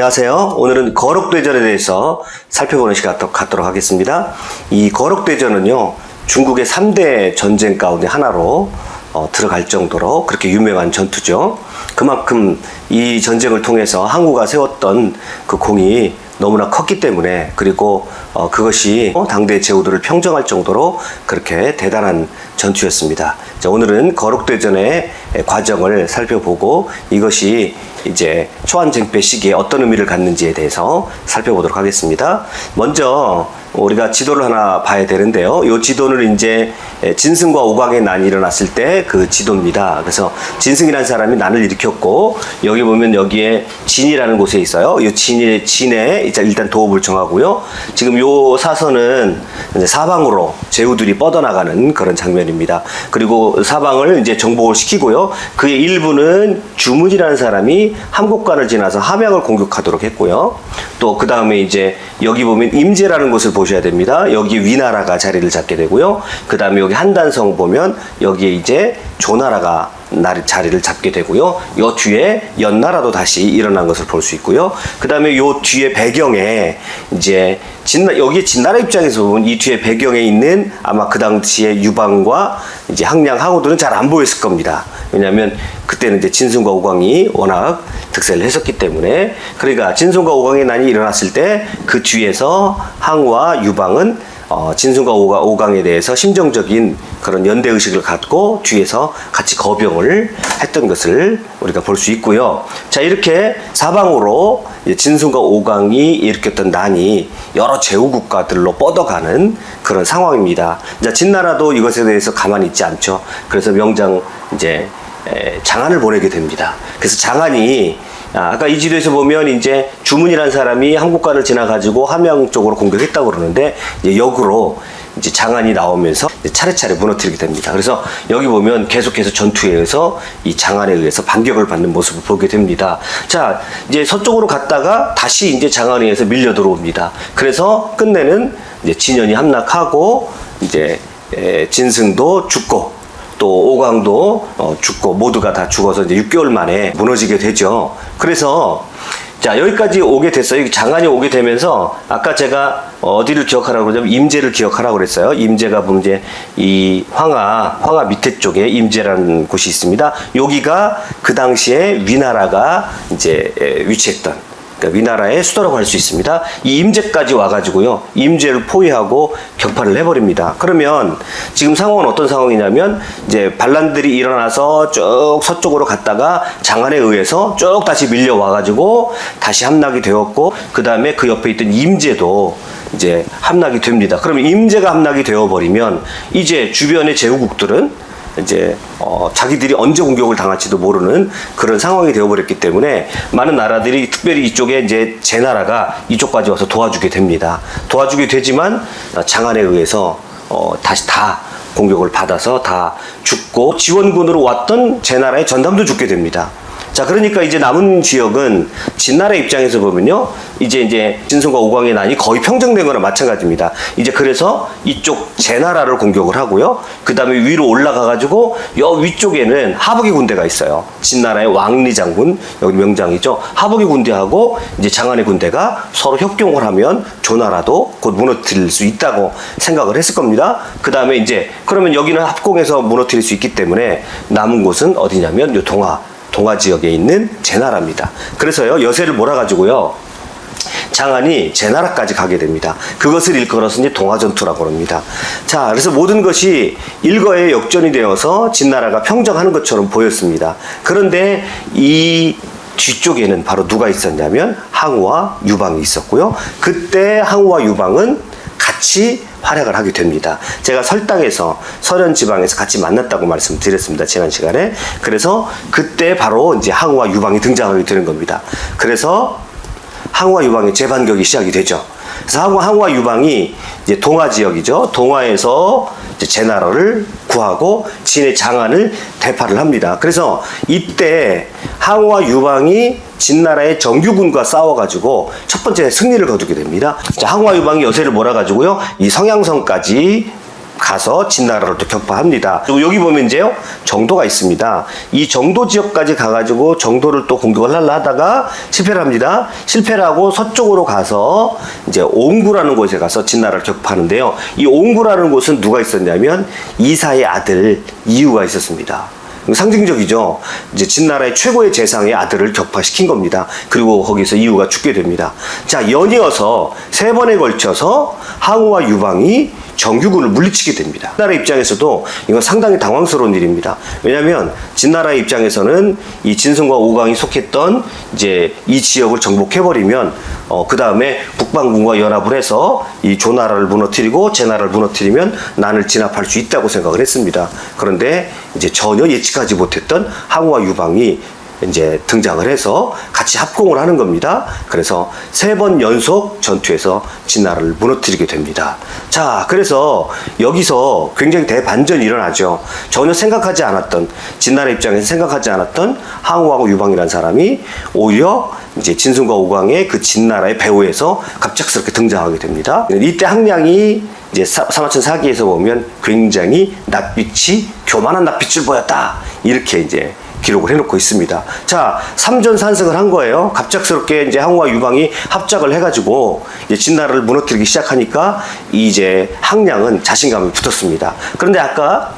안녕하세요. 오늘은 거록대전에 대해서 살펴보는 시간 갖도- 갖도록 하겠습니다. 이 거록대전은요, 중국의 3대 전쟁 가운데 하나로 어, 들어갈 정도로 그렇게 유명한 전투죠. 그만큼 이 전쟁을 통해서 항우가 세웠던 그 공이 너무나 컸기 때문에 그리고 어, 그것이 당대 제후들을 평정할 정도로 그렇게 대단한 전투였습니다. 자, 오늘은 거룩대전의 과정을 살펴보고 이것이 이제 초안쟁패 시기에 어떤 의미를 갖는지에 대해서 살펴보도록 하겠습니다. 먼저 우리가 지도를 하나 봐야 되는데요. 이 지도는 이제 진승과 오광의 난이 일어났을 때 그 지도입니다. 그래서 진승이라는 사람이 난을 일으켰고 여기 보면 여기에 진이라는 곳에 있어요. 이 진의 진에 일단 도읍을 정하고요. 지금 요 사선은 사방으로 제후들이 뻗어나가는 그런 장면입니다. 그리고 사방을 이제 정복을 시키고요. 그의 일부는 주문이라는 사람이 함곡관을 지나서 함양을 공격하도록 했고요. 또 그 다음에 이제 여기 보면 임제라는 곳을 보셔야 됩니다. 여기 위나라가 자리를 잡게 되고요. 그 다음에 여기 한단성 보면 여기에 이제 조나라가 날- 자리를 잡게 되고요. 요 뒤에 연나라도 다시 일어난 것을 볼 수 있고요. 그 다음에 요 뒤에 배경에 이제 진나, 여기 진나라 입장에서 보면 이 뒤에 배경에 있는 아마 그 당시에 유방과 이제 항량 항우들은 잘 안 보였을 겁니다. 왜냐하면 그때는 이제 진승과 오광이 워낙 득세를 했었기 때문에 그러니까 진승과 오광의 난이 일어났을 때 그 뒤에서 항우와 유방은 어, 진승과 오가, 오강 에 대해서 심정적인 그런 연대 의식을 갖고 뒤에서 같이 거병을 했던 것을 우리가 볼 수 있고요. 자 이렇게 사방으로 진승과 오강이 일으켰던 난이 여러 제후 국가들로 뻗어가는 그런 상황입니다. 자 진나라도 이것에 대해서 가만히 있지 않죠. 그래서 명장 이제 에, 장안을 보내게 됩니다. 그래서 장안이 아, 아까 이 지도에서 보면 이제 주문이라는 사람이 한국관을 지나가지고 함양 쪽으로 공격했다고 그러는데 이제 역으로 이제 장안이 나오면서 차례차례 무너뜨리게 됩니다. 그래서 여기 보면 계속해서 전투에 의해서 이 장안에 의해서 반격을 받는 모습을 보게 됩니다. 자, 이제 서쪽으로 갔다가 다시 이제 장안에 의해서 밀려 들어옵니다. 그래서 끝내는 이제 진연이 함락하고 이제 에, 진승도 죽고 또 오광도 어, 죽고 모두가 다 죽어서 이제 6개월 만에 무너지게 되죠. 그래서 자 여기까지 오게 됐어요. 장안이 오게 되면서 아까 제가 어디를 기억하라고 그러냐면 임제를 기억하라고 그랬어요. 임제가 이제 이 황하 황하 밑에 쪽에 임제라는 곳이 있습니다. 여기가 그 당시에 위나라가 이제 에, 위치했던 그러니까 위나라의 수도라고 할 수 있습니다. 이 임제까지 와가지고요, 임제를 포위하고 격파를 해버립니다. 그러면 지금 상황은 어떤 상황이냐면 이제 반란들이 일어나서 쭉 서쪽으로 갔다가 장안에 의해서 쭉 다시 밀려 와가지고 다시 함락이 되었고 그 다음에 그 옆에 있던 임제도 이제 함락이 됩니다. 그러면 임제가 함락이 되어버리면 이제 주변의 제후국들은 이제 어, 자기들이 언제 공격을 당할지도 모르는 그런 상황이 되어버렸기 때문에 많은 나라들이 특별히 이쪽에 이제 제 나라가 이쪽까지 와서 도와주게 됩니다. 도와주게 되지만 어, 장안에 의해서 어, 다시 다 공격을 받아서 다 죽고 지원군으로 왔던 제 나라의 전담도 죽게 됩니다. 자, 그러니까 이제 남은 지역은 진나라 입장에서 보면요. 이제 이제 진성과 오광의 난이 거의 평정된 거나 마찬가지입니다. 이제 그래서 이쪽 제나라를 공격을 하고요. 그 다음에 위로 올라가 가지고 여 위쪽에는 하복의 군대가 있어요. 진나라의 왕리 장군, 여기 명장이죠. 하복의 군대하고 이제 장안의 군대가 서로 협경을 하면 조나라도 곧 무너뜨릴 수 있다고 생각을 했을 겁니다. 그 다음에 이제 그러면 여기는 합공해서 무너뜨릴 수 있기 때문에 남은 곳은 어디냐면 요 동화 동아 지역에 있는 제나라입니다. 그래서요 여세를 몰아가지고요 장안이 제나라까지 가게 됩니다. 그것을 일컬어서 이제 동아전투라고 합니다. 자, 그래서 모든 것이 일거에 역전이 되어서 진나라가 평정하는 것처럼 보였습니다. 그런데 이 뒤쪽에는 바로 누가 있었냐면 항우와 유방이 있었고요. 그때 항우와 유방은 같이 활약을 하게 됩니다. 제가 설당에서 서련 지방에서 같이 만났다고 말씀드렸습니다. 지난 시간에. 그래서 그때 바로 이제 항우와 유방이 등장하게 되는 겁니다. 그래서 항우와 유방의 재반격이 시작이 되죠. 그래서 항우, 항우와 유방이 이제 동아 지역이죠. 동아에서 이제 제나라를 구하고 진의 장안을 대파를 합니다. 그래서 이때 항우와 유방이 진나라의 정규군과 싸워가지고 첫 번째 승리를 거두게 됩니다. 자, 항우와 유방이 여세를 몰아가지고요. 이 성양성까지 가서 진나라를 또 격파합니다. 그리고 여기 보면 이제요 정도가 있습니다. 이 정도 지역까지 가가지고 정도를 또 공격을 하려 하다가 실패를 합니다. 실패를 하고 서쪽으로 가서 이제 옹구라는 곳에 가서 진나라를 격파하는데요. 이 옹구라는 곳은 누가 있었냐면 이사의 아들 이유가 있었습니다. 상징적이죠. 이제 진나라의 최고의 재상의 아들을 격파시킨 겁니다. 그리고 거기서 이유가 죽게 됩니다. 자, 연이어서 세 번에 걸쳐서 항우와 유방이 정규군을 물리치게 됩니다. 진나라 입장에서도 이건 상당히 당황스러운 일입니다. 왜냐하면 진나라의 입장에서는 이 진성과 오강이 속했던 이제 이 지역을 정복해버리면 어, 그 다음에 북방군과 연합을 해서 이 조나라를 무너뜨리고 제나라를 무너뜨리면 난을 진압할 수 있다고 생각을 했습니다. 그런데 이제 전혀 예측하지 못했던 항우와 유방이 이제 등장을 해서 같이 합공을 하는 겁니다. 그래서 세 번 연속 전투에서 진나라를 무너뜨리게 됩니다. 자, 그래서 여기서 굉장히 대반전이 일어나죠. 전혀 생각하지 않았던 진나라 입장에서 생각하지 않았던 항우하고 유방이라는 사람이 오히려 이제 진승과 오광의 그 진나라의 배후에서 갑작스럽게 등장하게 됩니다. 이때 항량이 이제 사- 사마천 사기에서 보면 굉장히 낯빛이 교만한 낯빛을 보였다. 이렇게 이제 기록을 해놓고 있습니다. 자, 삼전 산승을 한 거예요. 갑작스럽게 이제 항우와 유방이 합작을 해가지고 이제 진나라를 무너뜨리기 시작하니까 이제 항량은 자신감이 붙었습니다. 그런데 아까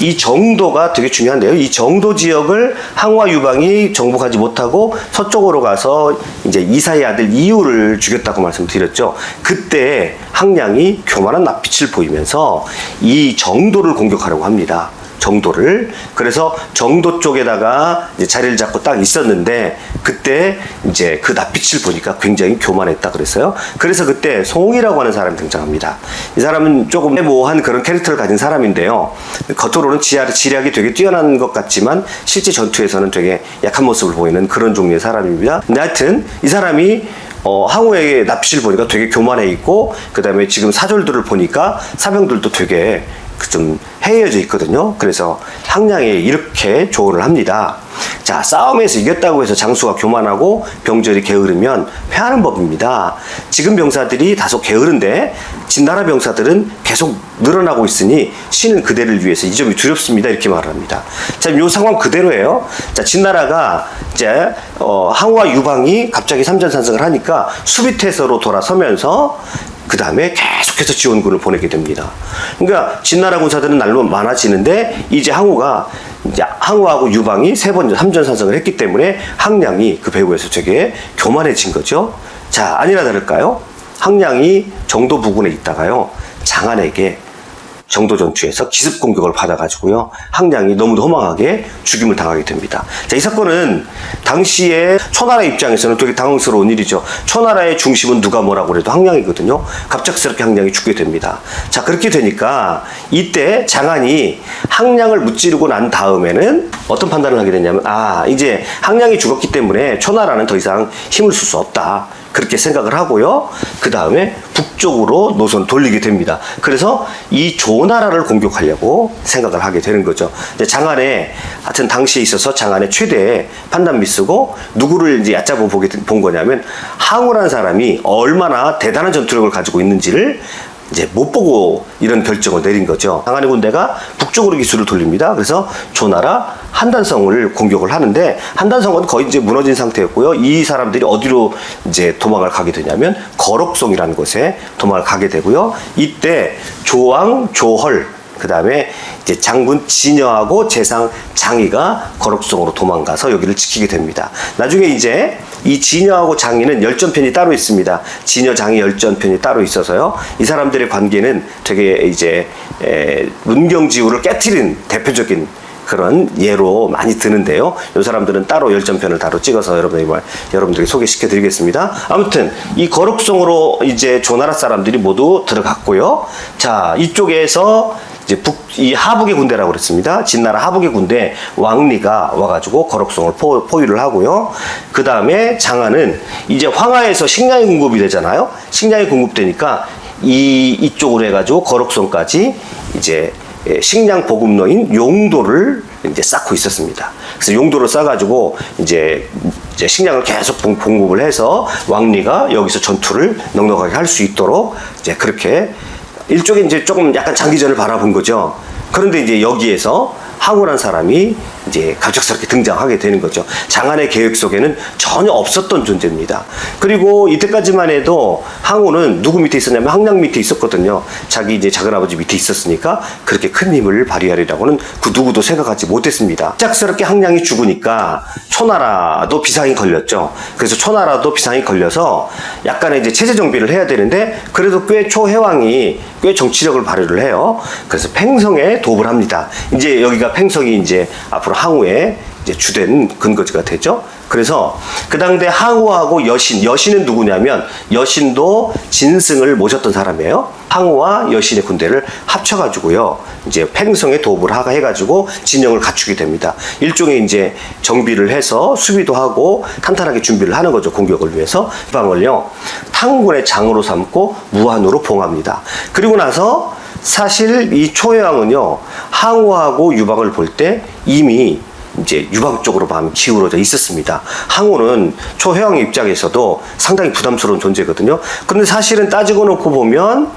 이 정도가 되게 중요한데요. 이 정도 지역을 항우와 유방이 정복하지 못하고 서쪽으로 가서 이제 이사의 아들 이유를 죽였다고 말씀드렸죠. 그때 항량이 교만한 낯빛을 보이면서 이 정도를 공격하려고 합니다. 정도를 그래서 정도 쪽에다가 자리를 잡고 딱 있었는데 그때 이제 그 낯빛을 보니까 굉장히 교만했다 그랬어요. 그래서 그때 송이라고 하는 사람이 등장합니다. 이 사람은 조금 모호한 그런 캐릭터를 가진 사람인데요. 겉으로는 지략, 지략이 되게 뛰어난 것 같지만 실제 전투에서는 되게 약한 모습을 보이는 그런 종류의 사람입니다. 하여튼 이 사람이 어, 항우의 납치를 보니까 되게 교만해 있고, 그 다음에 지금 사절들을 보니까 사병들도 되게 그 좀 해이어져 있거든요. 그래서 항량에 이렇게 조언을 합니다. 자, 싸움에서 이겼다고 해서 장수가 교만하고 병절이 게으르면 패하는 법입니다. 지금 병사들이 다소 게으른데 진나라 병사들은 계속 늘어나고 있으니 신은 그대를 위해서 이 점이 두렵습니다. 이렇게 말을 합니다. 자, 이 상황 그대로예요. 자, 진나라가 이제 어, 항우와 유방이 갑자기 삼전산승을 하니까 수비태세로 돌아서면서 그 다음에 계속해서 지원군을 보내게 됩니다. 그러니까 진나라 군사들은 날로 많아지는데 이제 항우가 이제 항우하고 유방이 세 번, 삼전 산성을 했기 때문에 항량이 그 배후에서 되게 교만해진 거죠. 자, 아니나 다를까요? 항량이 정도 부근에 있다가요, 장안에게 정도 전투에서 기습 공격을 받아가지고요 항량이 너무도 허망하게 죽임을 당하게 됩니다. 자, 이 사건은 당시에 초나라 입장에서는 되게 당황스러운 일이죠. 초나라의 중심은 누가 뭐라고 그래도 항량이거든요. 갑작스럽게 항량이 죽게 됩니다. 자, 그렇게 되니까 이때 장안이 항량을 무찌르고 난 다음에는 어떤 판단을 하게 됐냐면 아 이제 항량이 죽었기 때문에 초나라는 더 이상 힘을 쓸 수 없다. 그렇게 생각을 하고요. 그 다음에 북쪽으로 노선 돌리게 됩니다. 그래서 이 조나라를 공격하려고 생각을 하게 되는 거죠. 장안에 하여튼 당시에 있어서 장안의 최대 판단 미스고 누구를 이제 얕잡아 보게 된- 본 거냐면 항우라는 사람이 얼마나 대단한 전투력을 가지고 있는지를 이제 못 보고 이런 결정을 내린 거죠. 강한의 군대가 북쪽으로 기술을 돌립니다. 그래서 조나라 한단성을 공격을 하는데 한단성은 거의 이제 무너진 상태였고요. 이 사람들이 어디로 이제 도망을 가게 되냐면 거록송이라는 곳에 도망을 가게 되고요. 이때 조왕, 조헐 그 다음에 이제 장군 진여하고 재상 장이가 거록성으로 도망가서 여기를 지키게 됩니다. 나중에 이제 이 진여하고 장이는 열전편이 따로 있습니다. 진여 장이 열전편이 따로 있어서요. 이 사람들의 관계는 되게 이제 에, 문경지우를 깨트린 대표적인 그런 예로 많이 드는데요. 이 사람들은 따로 열전편을 따로 찍어서 여러분들이 말- 여러분들에게 소개시켜 드리겠습니다. 아무튼 이 거룩성으로 이제 조나라 사람들이 모두 들어갔고요. 자, 이쪽에서 이제 북, 이 하북의 군대라고 그랬습니다. 진나라 하북의 군대 왕리가 와가지고 거룩성을 포, 포위를 하고요. 그 다음에 장안은 이제 황하에서 식량이 공급이 되잖아요. 식량이 공급되니까 이, 이쪽으로 해가지고 거룩성까지 이제 예, 식량 보급로인 용도를 이제 쌓고 있었습니다. 그래서 용도를 쌓아가지고 이제, 이제 식량을 계속 공- 공급을 해서 왕리가 여기서 전투를 넉넉하게 할 수 있도록 이제 그렇게 일종의 이제 조금 약간 장기전을 바라본 거죠. 그런데 이제 여기에서 항우란 사람이 이제 갑작스럽게 등장하게 되는 거죠. 장안의 계획 속에는 전혀 없었던 존재입니다. 그리고 이때까지만 해도 항우는 누구 밑에 있었냐면 항량 밑에 있었거든요. 자기 이제 작은 아버지 밑에 있었으니까 그렇게 큰 힘을 발휘하리라고는 그 누구도 생각하지 못했습니다. 갑작스럽게 항량이 죽으니까 초나라도 비상이 걸렸죠. 그래서 초나라도 비상이 걸려서 약간의 이제 체제 정비를 해야 되는데 그래도 꽤 초해왕이 꽤 정치력을 발휘를 해요. 그래서 팽성에 도움을 합니다. 이제 여기가 팽성이 이제 앞으로 항우의 이제 주된 근거지가 되죠. 그래서 그 당대 항우하고 여신, 여신은 누구냐면 여신도 진승을 모셨던 사람이에요. 항우와 여신의 군대를 합쳐가지고요. 이제 팽성에 도움을 해가지고 진영을 갖추게 됩니다. 일종의 이제 정비를 해서 수비도 하고 탄탄하게 준비를 하는 거죠. 공격을 위해서. 이 방을요. 탕군의 장으로 삼고 무한으로 봉합니다. 그리고 나서 사실 이 초해왕은요. 항우하고 유방을 볼 때 이미 이제 유방 쪽으로 마음이 기울어져 있었습니다. 항우는 초해왕 입장에서도 상당히 부담스러운 존재거든요. 근데 사실은 따지고 놓고 보면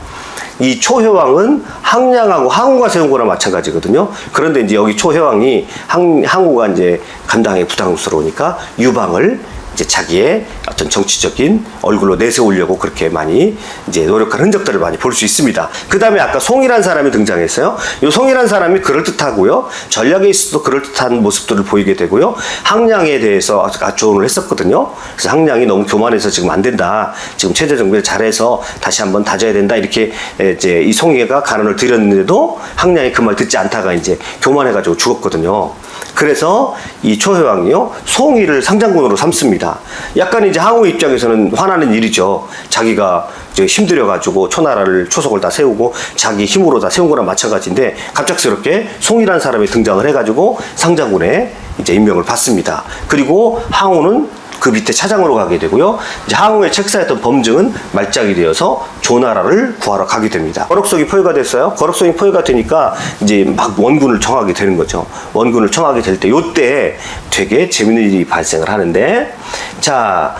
이 초해왕은 항량하고 항우가 세운 거나 마찬가지거든요. 그런데 이제 여기 초해왕이 항, 항우가 이제 감당하기 부담스러우니까 유방을 이제 자기의 어떤 정치적인 얼굴로 내세우려고 그렇게 많이 이제 노력한 흔적들을 많이 볼 수 있습니다. 그 다음에 아까 송이란 사람이 등장했어요. 이 송이란 사람이 그럴듯하고요. 전략에 있어도 그럴듯한 모습들을 보이게 되고요. 항량에 대해서 조언을 했었거든요. 그래서 항량이 너무 교만해서 지금 안 된다. 지금 체제 정비를 잘해서 다시 한번 다져야 된다. 이렇게 이제 이 송이가 간언을 드렸는데도 항량이 그 말 듣지 않다가 이제 교만해가지고 죽었거든요. 그래서 이 초해왕이요 송이를 상장군으로 삼습니다. 약간 이제 항우 입장에서는 화나는 일이죠. 자기가 이제 힘들여가지고 초나라를 초속을 다 세우고 자기 힘으로 다 세운 거랑 마찬가지인데 갑작스럽게 송이라는 사람이 등장을 해가지고 상장군에 이제 임명을 받습니다. 그리고 항우는 그 밑에 차장으로 가게 되고요. 이제 항우의 책사했던 범증은 말짝이 되어서 조나라를 구하러 가게 됩니다. 거럭성이 포위가 됐어요. 거럭성이 포위가 되니까 이제 막 원군을 청하게 되는 거죠. 원군을 청하게 될 때 요때 되게 재밌는 일이 발생을 하는데 자,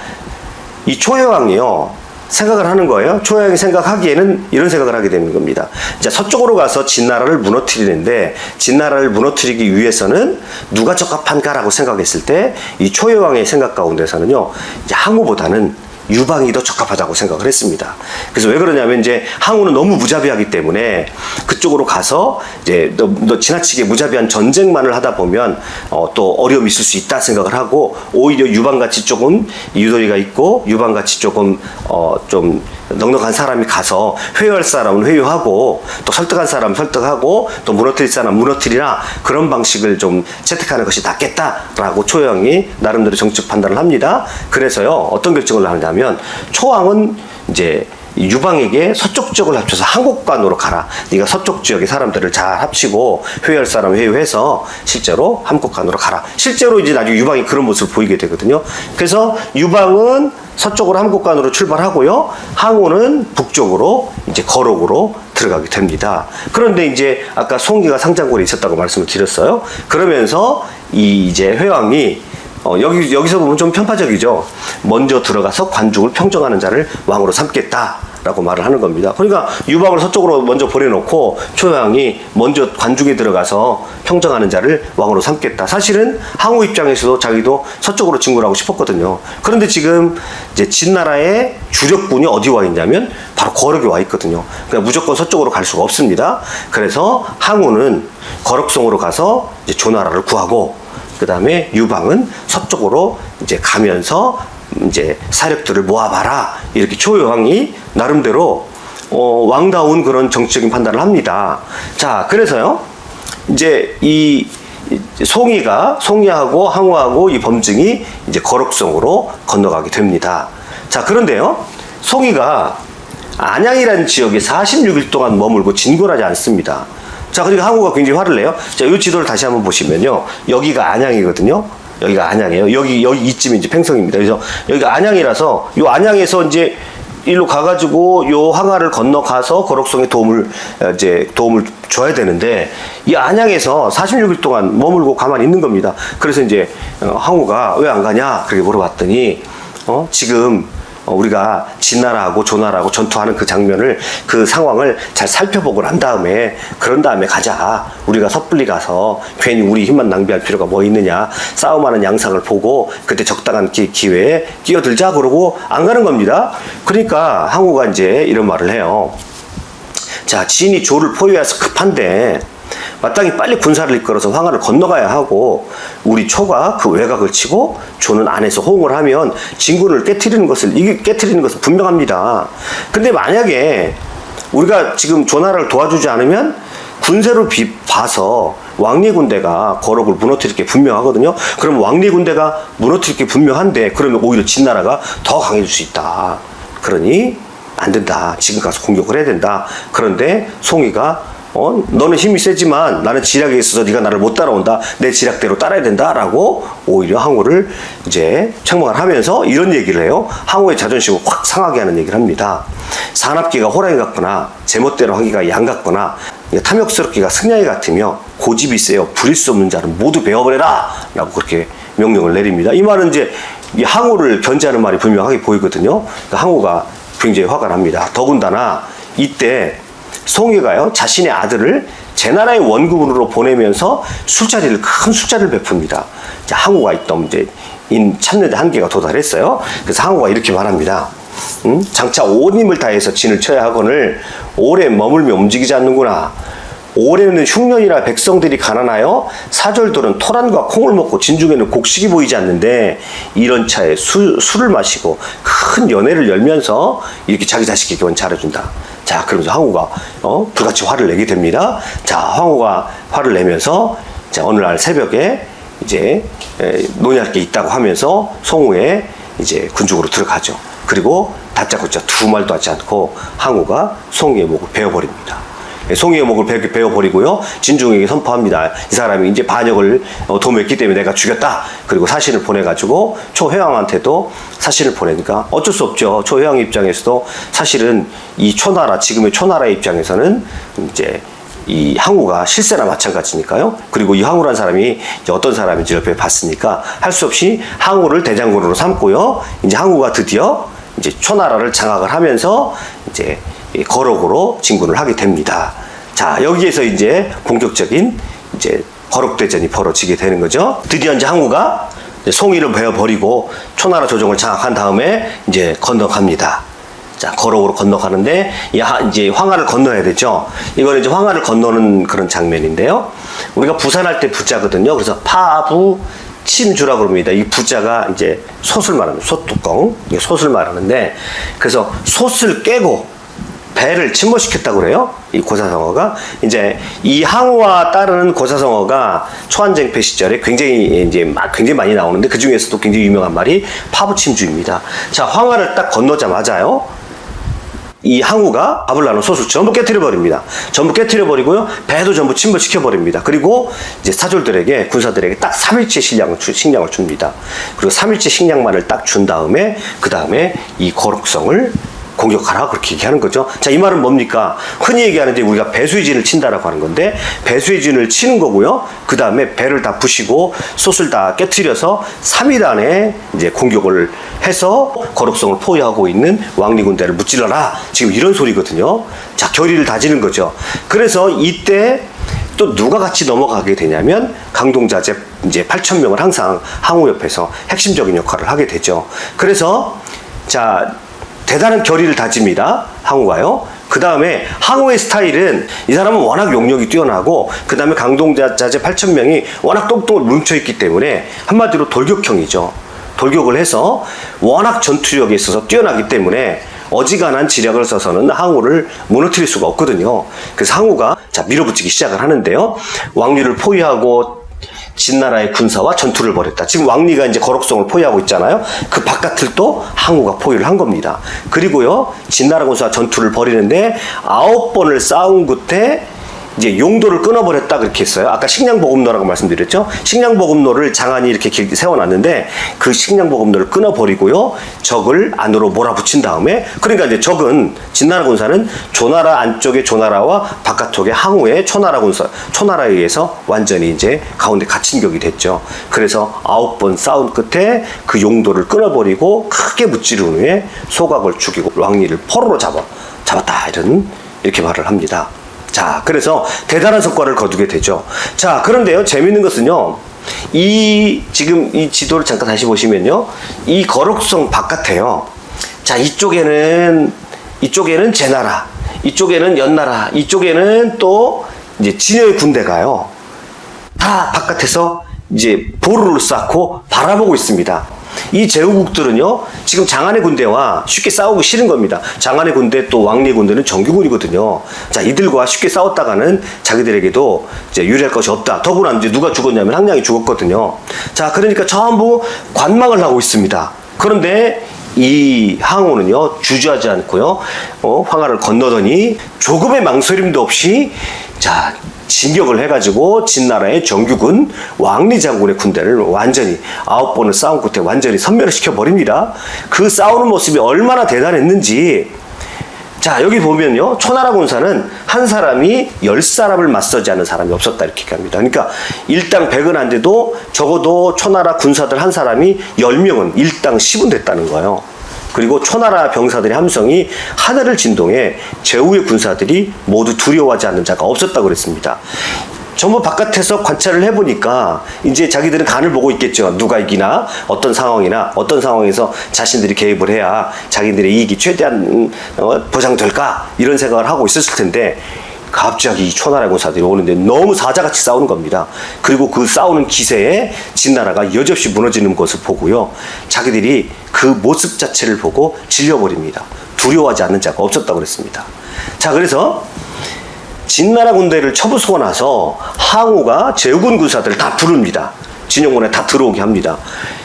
이 초해왕이요. 생각을 하는 거예요. 초해왕이 생각하기에는 이런 생각을 하게 되는 겁니다. 자, 서쪽으로 가서 진나라를 무너뜨리는데 진나라를 무너뜨리기 위해서는 누가 적합한가라고 생각했을 때 이 초해왕의 생각 가운데서는요. 이제 항우보다는 유방이 더 적합하다고 생각을 했습니다. 그래서 왜 그러냐면 이제 항우는 너무 무자비하기 때문에 그쪽으로 가서 이제 너, 너 지나치게 무자비한 전쟁만을 하다 보면 어, 또 어려움이 있을 수 있다 생각을 하고 오히려 유방같이 조금 유도리가 있고 유방같이 조금 어, 좀 넉넉한 사람이 가서 회유할 사람은 회유하고 또 설득할 사람은 설득하고 또 무너뜨릴 사람 은 무너뜨리라 그런 방식을 좀 채택하는 것이 낫겠다라고 초영이 나름대로 정책 판단을 합니다. 그래서요 어떤 결정을 하냐면 초왕은 이제 유방에게 서쪽 지역을 합쳐서 한국관으로 가라. 네가 서쪽 지역의 사람들을 잘 합치고 회유할 사람 회유해서 실제로 한국관으로 가라. 실제로 이제 나중에 유방이 그런 모습을 보이게 되거든요. 그래서 유방은 서쪽으로 한국관으로 출발하고요. 항우는 북쪽으로 이제 거록으로 들어가게 됩니다. 그런데 이제 아까 송기가 상장군에 있었다고 말씀을 드렸어요. 그러면서 이 이제 회왕이 어, 여기, 여기서 보면 좀 편파적이죠. 먼저 들어가서 관중을 평정하는 자를 왕으로 삼겠다. 라고 말을 하는 겁니다. 그러니까 유방을 서쪽으로 먼저 보내놓고 초양이 먼저 관중에 들어가서 평정하는 자를 왕으로 삼겠다. 사실은 항우 입장에서도 자기도 서쪽으로 진군하고 싶었거든요. 그런데 지금 이제 진나라의 주력군이 어디 와 있냐면 바로 거력에 와 있거든요. 그러니까 무조건 서쪽으로 갈 수가 없습니다. 그래서 항우는 거력성으로 가서 이제 조나라를 구하고 그 다음에 유방은 서쪽으로 이제 가면서 이제 사력들을 모아봐라 이렇게 초여왕이 나름대로 어, 왕다운 그런 정치적인 판단을 합니다. 자, 그래서요 이제 이 송이가 송이하고 항우하고 이 범증이 이제 거룩성으로 건너가게 됩니다. 자, 그런데요 송이가 안양이라는 지역에 46일 동안 머물고 진군하지 않습니다. 자, 그리고 항우가 굉장히 화를 내요. 자, 이 지도를 다시 한번 보시면요. 여기가 안양이거든요. 여기가 안양이에요. 여기, 여기 이쯤이 이제 팽성입니다. 그래서 여기가 안양이라서 이 안양에서 이제 일로 가가지고 요 항아를 건너가서 거룩성에 도움을 어, 이제 도움을 줘야 되는데 이 안양에서 46일 동안 머물고 가만히 있는 겁니다. 그래서 이제 어, 항우가 왜 안 가냐 그렇게 물어봤더니 어 지금 어, 우리가 진나라하고 조나라하고 전투하는 그 장면을 그 상황을 잘 살펴보고 난 다음에 그런 다음에 가자. 우리가 섣불리 가서 괜히 우리 힘만 낭비할 필요가 뭐 있느냐. 싸움하는 양상을 보고 그때 적당한 기, 기회에 끼어들자 그러고 안 가는 겁니다. 그러니까 항우가 이제 이런 말을 해요. 자, 진이 조를 포위해서 급한데 마땅히 빨리 군사를 이끌어서 황하를 건너가야 하고 우리 초가 그 외곽을 치고 조는 안에서 호응을 하면 진군을 깨뜨리는 것을 이게 깨뜨리는 것은 분명합니다. 근데 만약에 우리가 지금 조나라를 도와주지 않으면 군세로 비, 봐서 왕리 군대가 거록을 무너뜨릴 게 분명하거든요. 그럼 왕리 군대가 무너뜨릴 게 분명한데 그러면 오히려 진나라가 더 강해질 수 있다. 그러니 안 된다. 지금 가서 공격을 해야 된다. 그런데 송이가 어, 너는 힘이 세지만 나는 지략에 있어서 네가 나를 못 따라온다. 내 지략대로 따라야 된다라고 오히려 항우를 이제 책망을 하면서 이런 얘기를 해요. 항우의 자존심을 확 상하게 하는 얘기를 합니다. 산업기가 호랑이 같거나 제멋대로 하기가 양 같거나 탐욕스럽기가 승냥이 같으며 고집이 세요 부릴 수 없는 자는 모두 베어버려라 라고 그렇게 명령을 내립니다. 이 말은 이제 이 항우를 견제하는 말이 분명하게 보이거든요. 그러니까 항우가 굉장히 화가 납니다. 더군다나 이때 송이가요 자신의 아들을 제 나라의 원국으로 보내면서 술자리를 큰 술자리를 베풉니다. 자, 항우가 있던 이제 인 참는 한계가 도달했어요. 그래서 항우가 이렇게 말합니다. 음? 장차 온 힘을 다해서 진을 쳐야 하거늘 오래 머물며 움직이지 않는구나. 올해는 흉년이라 백성들이 가난하여 사절들은 토란과 콩을 먹고 진중에는 곡식이 보이지 않는데 이런 차에 술, 술을 마시고 큰 연회를 열면서 이렇게 자기 자식에게 원 잘해준다. 자, 그러면서 황후가 어, 불같이 화를 내게 됩니다. 자, 황후가 화를 내면서 자, 어느 날 새벽에 이제 에, 논의할 게 있다고 하면서 송우에 이제 군중으로 들어가죠. 그리고 다짜고짜 두 말도 하지 않고 항우가 송이의 목을 베어버립니다. 예, 송이의 목을 베- 베어버리고요. 진중에게 선포합니다. 이 사람이 이제 반역을 어, 도모했기 때문에 내가 죽였다. 그리고 사신을 보내가지고 초회왕한테도 사신을 보내니까 어쩔 수 없죠. 초회왕 입장에서도 사실은 이 초나라 지금의 초나라의 입장에서는 이제 이 항우가 실세나 마찬가지니까요. 그리고 이 항우란 사람이 이제 어떤 사람인지 옆에 봤으니까 할 수 없이 항우를 대장군으로 삼고요. 이제 항우가 드디어 이제 초나라를 장악을 하면서 이제 이 거록으로 진군을 하게 됩니다. 자 여기에서 이제 본격적인 이제 거록대전이 벌어지게 되는 거죠. 드디어 이제 항우가 송이를 베어 버리고 초나라 조정을 장악한 다음에 이제 건너갑니다. 자, 거록으로 건너가는데, 이제 황하를 건너야 되죠. 이거는 이제 황하를 건너는 그런 장면인데요. 우리가 부산할 때 부자거든요. 그래서 파부, 침주라고 그럽니다. 이 부자가 이제 솥을 말하는 솥뚜껑, 솥을 말하는데, 그래서 솥을 깨고, 배를 침몰시켰다고 그래요. 이 고사성어가 이제 이 항우와 따르는 고사성어가 초한쟁패 시절에 굉장히 이제 막 굉장히 많이 나오는데 그 중에서도 굉장히 유명한 말이 파부침주입니다. 자, 황하를 딱 건너자마자요. 이 항우가 나눈 소수 전부 깨뜨려 버립니다. 전부 깨뜨려 버리고요. 배도 전부 침몰시켜 버립니다. 그리고 이제 사졸들에게 군사들에게 딱 3일째 식량을, 주, 식량을 줍니다. 그리고 3일째 식량만을 딱 준 다음에 그 다음에 이 거룩성을 공격하라 그렇게 얘기하는 거죠. 자, 이 말은 뭡니까? 흔히 얘기하는 이제 우리가 배수의 진을 친다라고 하는 건데 배수의 진을 치는 거고요. 그 다음에 배를 다 부시고 솥을 다 깨뜨려서 3일 안에 이제 공격을 해서 거룩성을 포위하고 있는 왕리 군대를 무찔러라. 지금 이런 소리거든요. 자, 결의를 다지는 거죠. 그래서 이때 또 누가 같이 넘어가게 되냐면 강동자재 이제 8천 명을 항상 항우 옆에서 핵심적인 역할을 하게 되죠. 그래서 자 대단한 결의를 다집니다. 항우가요. 그 다음에 항우의 스타일은 이 사람은 워낙 용력이 뛰어나고 그 다음에 강동자재 8천 명이 워낙 똥똥을 뭉쳐있기 때문에 한마디로 돌격형이죠. 돌격을 해서 워낙 전투력에 있어서 뛰어나기 때문에 어지간한 지략을 써서는 항우를 무너뜨릴 수가 없거든요. 그래서 항우가 자 밀어붙이기 시작을 하는데요. 왕류를 포위하고 진나라의 군사와 전투를 벌였다. 지금 왕리가 이제 거룩성을 포위하고 있잖아요. 그 바깥을 또 항우가 포위를 한 겁니다. 그리고요, 진나라 군사와 전투를 벌이는데 아홉 번을 싸운 끝에 이제 용도를 끊어버렸다 그렇게 했어요. 아까 식량보급로라고 말씀드렸죠. 식량보급로를 장안이 이렇게 길게 세워놨는데 그 식량보급로를 끊어버리고요. 적을 안으로 몰아붙인 다음에 그러니까 이제 적은 진나라 군사는 조나라 안쪽의 조나라와 바깥쪽의 항우의 초나라 군사 초나라에 의해서 완전히 이제 가운데 갇힌 격이 됐죠. 그래서 아홉 번 싸운 끝에 그 용도를 끊어버리고 크게 무찌른 후에 소각을 죽이고 왕리를 포로로 잡아 잡았다 이런 이렇게 말을 합니다. 자, 그래서 대단한 성과를 거두게 되죠. 자, 그런데요, 재밌는 것은요, 이, 지금 이 지도를 잠깐 다시 보시면요, 이 거룩성 바깥에요. 자, 이쪽에는, 이쪽에는 제나라, 이쪽에는 연나라, 이쪽에는 또 이제 진여의 군대가요, 다 바깥에서 이제 보루를 쌓고 바라보고 있습니다. 이 제후국들은요, 지금 장안의 군대와 쉽게 싸우기 싫은 겁니다. 장안의 군대 또 왕리 군대는 정규군이거든요. 자, 이들과 쉽게 싸웠다가는 자기들에게도 이제 유리할 것이 없다. 더구나 이제 누가 죽었냐면 항량이 죽었거든요. 자, 그러니까 전부 관망을 하고 있습니다. 그런데 이 항우는요 주저하지 않고요 어, 황하를 건너더니 조금의 망설임도 없이 자 진격을 해가지고 진나라의 정규군 왕리 장군의 군대를 완전히 아홉 번을 싸운 끝에 완전히 선멸을 시켜 버립니다. 그 싸우는 모습이 얼마나 대단했는지 자 여기 보면요 초나라 군사는 한 사람이 열 사람을 맞서지 않은 사람이 없었다 이렇게 얘기합니다. 그러니까 일당 백은 안 돼도 적어도 초나라 군사들 한 사람이 열 명은 일당 10은 됐다는 거예요. 그리고 초나라 병사들의 함성이 하늘을 진동해 제후의 군사들이 모두 두려워하지 않는 자가 없었다고 그랬습니다. 전부 바깥에서 관찰을 해보니까 이제 자기들은 간을 보고 있겠죠. 누가 이기나 어떤 상황이나 어떤 상황에서 자신들이 개입을 해야 자기들의 이익이 최대한 어, 보장될까 이런 생각을 하고 있었을 텐데 갑자기 이 초나라 군사들이 오는데 너무 사자같이 싸우는 겁니다. 그리고 그 싸우는 기세에 진나라가 여지없이 무너지는 것을 보고요. 자기들이 그 모습 자체를 보고 질려버립니다. 두려워하지 않는 자가 없었다고 그랬습니다. 자, 그래서 진나라 군대를 쳐부수고 나서 항우가 제후군 군사들을 다 부릅니다. 진영군에 다 들어오게 합니다.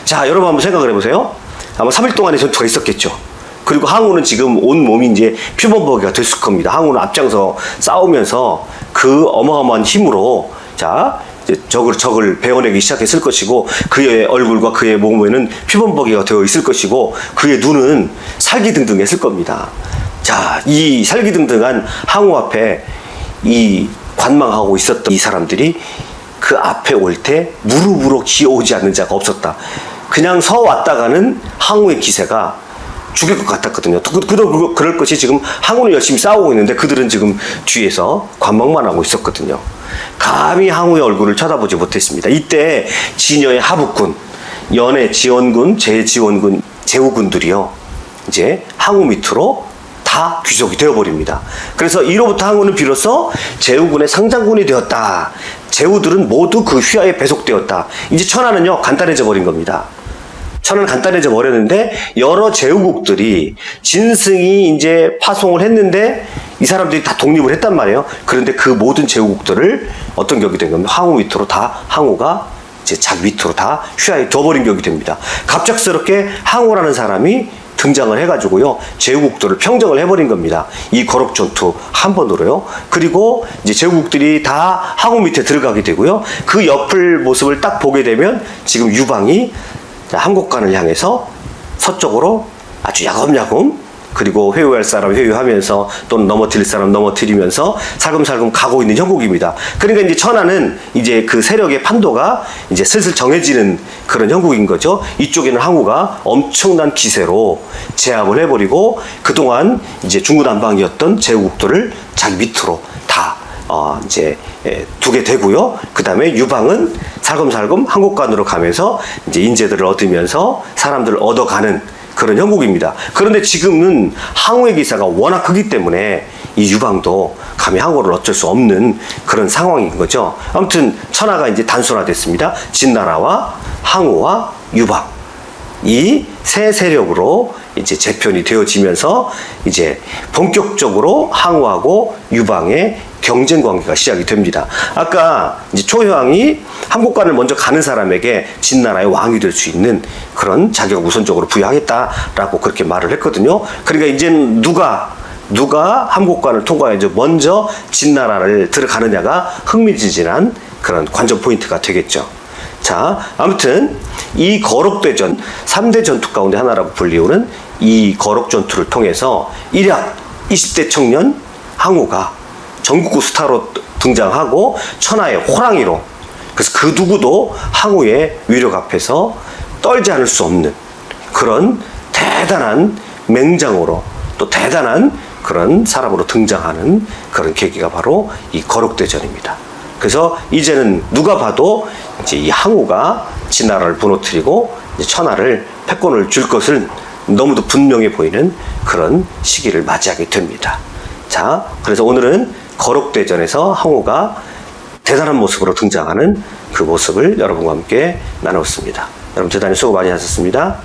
자, 여러분 한번 생각을 해보세요. 아마 3일 동안의 전투가 있었겠죠. 그리고 항우는 지금 온 몸이 이제 표범벅이가 됐을 겁니다. 항우는 앞장서 싸우면서 그 어마어마한 힘으로 자, 적을, 적을 베어내기 시작했을 것이고 그의 얼굴과 그의 몸에는 피범벅이가 되어 있을 것이고 그의 눈은 살기등등했을 겁니다. 자, 이 살기등등한 항우 앞에 이 관망하고 있었던 이 사람들이 그 앞에 올 때 무릎으로 기어오지 않는 자가 없었다. 그냥 서 왔다가는 항우의 기세가 죽일 것 같았거든요. 그, 그, 그, 그럴 것이 지금 항우는 열심히 싸우고 있는데 그들은 지금 뒤에서 관망만 하고 있었거든요. 감히 항우의 얼굴을 쳐다보지 못했습니다. 이때 진여의 하북군, 연의 지원군, 제지원군, 제후군들이요. 이제 항우 밑으로 다 귀속이 되어버립니다. 그래서 이로부터 항우는 비로소 제후군의 상장군이 되었다. 제후들은 모두 그 휘하에 배속되었다. 이제 천하는요 간단해져 버린 겁니다. 천은 간단해져 버렸는데 여러 제후국들이 진승이 이제 파송을 했는데 이 사람들이 다 독립을 했단 말이에요. 그런데 그 모든 제후국들을 어떤 격이 된 겁니다. 항우 밑으로 다 항우가 이제 자기 밑으로 다 휘하에 둬버린 격이 됩니다. 갑작스럽게 항우라는 사람이 등장을 해가지고요 제후국들을 평정을 해버린 겁니다. 이 거룩 전투 한 번으로요. 그리고 이제 제후국들이 다 항우 밑에 들어가게 되고요. 그 옆을 모습을 딱 보게 되면 지금 유방이 한국관을 향해서 서쪽으로 아주 야금야금 그리고 회유할 사람 회유하면서 또는 넘어뜨릴 사람 넘어뜨리면서 살금살금 가고 있는 형국입니다. 그러니까 이제 천하는 이제 그 세력의 판도가 이제 슬슬 정해지는 그런 형국인 거죠. 이쪽에는 항우가 엄청난 기세로 제압을 해버리고 그동안 이제 중구난방이었던 제국들을 자기 밑으로 다 어, 이제 예, 두게 되고요. 그 다음에 유방은 살금살금 한국관으로 가면서 이제 인재들을 얻으면서 사람들을 얻어가는 그런 형국입니다. 그런데 지금은 항우의 기사가 워낙 크기 때문에 이 유방도 감히 항우를 어쩔 수 없는 그런 상황인 거죠. 아무튼 천하가 이제 단순화됐습니다. 진나라와 항우와 유방. 이 세 세력으로 이제 재편이 되어지면서 이제 본격적으로 항우하고 유방의 경쟁 관계가 시작이 됩니다. 아까 이제 초효왕이 한국관을 먼저 가는 사람에게 진나라의 왕이 될 수 있는 그런 자격을 우선적으로 부여하겠다라고 그렇게 말을 했거든요. 그러니까 이제는 누가 누가 함곡관을 통과해서 먼저 진나라를 들어가느냐가 흥미진진한 그런 관전 포인트가 되겠죠. 자, 아무튼 이 거록대전 3대 전투 가운데 하나라고 불리우는 이 거록 전투를 통해서 일약 20대 청년 항우가 전국구 스타로 등장하고 천하의 호랑이로 그래서 그 누구도 항우의 위력 앞에서 떨지 않을 수 없는 그런 대단한 맹장으로 또 대단한 그런 사람으로 등장하는 그런 계기가 바로 이 거록대전입니다. 그래서 이제는 누가 봐도 이제 이 항우가 진나라를 무너뜨리고 천하를 패권을 줄 것을 너무도 분명해 보이는 그런 시기를 맞이하게 됩니다. 자, 그래서 오늘은 거록대전에서 항우가 대단한 모습으로 등장하는 그 모습을 여러분과 함께 나눴습니다. 여러분 대단히 수고 많이 하셨습니다.